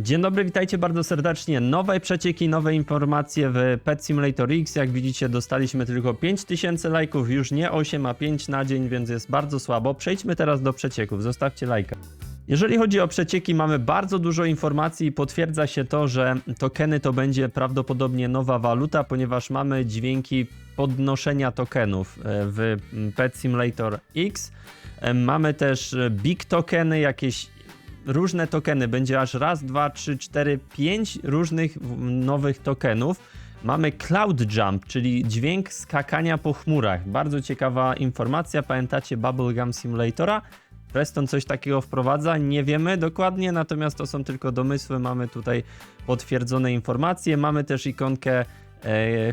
Dzień dobry, witajcie bardzo serdecznie. Nowe przecieki, nowe informacje w Pet Simulator X. Jak widzicie, dostaliśmy tylko 5000 lajków, już nie 8, a 5 na dzień, więc jest bardzo słabo. Przejdźmy teraz do przecieków, zostawcie lajka. Jeżeli chodzi o przecieki, mamy bardzo dużo informacji i potwierdza się to, że tokeny to będzie prawdopodobnie nowa waluta, ponieważ mamy dźwięki podnoszenia tokenów e, w Pet Simulator X. E, Mamy też e, big tokeny, jakieś różne tokeny. Będzie aż raz, dwa, trzy, cztery, pięć różnych nowych tokenów. Mamy Cloud Jump, czyli dźwięk skakania po chmurach. Bardzo ciekawa informacja. Pamiętacie Bubblegum Simulatora? Preston coś takiego wprowadza, nie wiemy dokładnie, natomiast to są tylko domysły. Mamy tutaj potwierdzone informacje. Mamy też ikonkę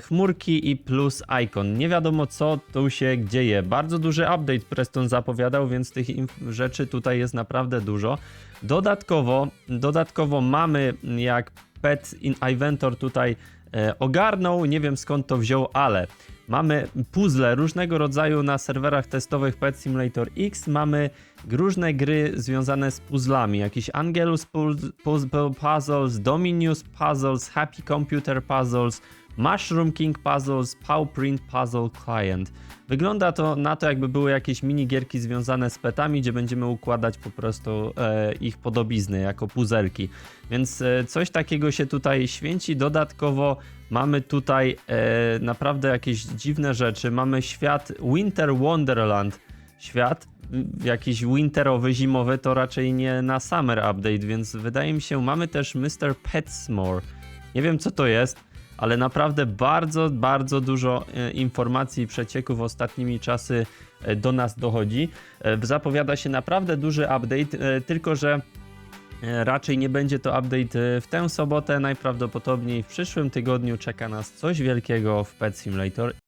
chmurki i plus icon. Nie wiadomo co tu się dzieje. Bardzo duży update Preston zapowiadał, więc tych rzeczy tutaj jest naprawdę dużo. Dodatkowo, dodatkowo mamy jak Pet in Inventor tutaj e, ogarnął, nie wiem skąd to wziął, ale mamy puzzle różnego rodzaju na serwerach testowych Pet Simulator X, mamy różne gry związane z puzzlami, jakiś Angelus Puz- Puzzle Puzzles, Dominius Puzzles, Happy Computer Puzzles, Mushroom King Puzzles, Pawprint Puzzle Client. Wygląda to na to, jakby były jakieś minigierki związane z petami, gdzie będziemy układać po prostu e, ich podobizny jako puzelki. Więc e, coś takiego się tutaj święci. Dodatkowo mamy tutaj e, naprawdę jakieś dziwne rzeczy. Mamy świat Winter Wonderland. Świat jakiś winterowy, zimowy, to raczej nie na summer update, więc wydaje mi się, mamy też Mr. Petsmore. Nie wiem co to jest, ale naprawdę bardzo, bardzo dużo e, informacji i przecieków ostatnimi czasy e, do nas dochodzi. E, Zapowiada się naprawdę duży update, tylko że raczej nie będzie to update w tę sobotę. Najprawdopodobniej w przyszłym tygodniu czeka nas coś wielkiego w Pet Simulator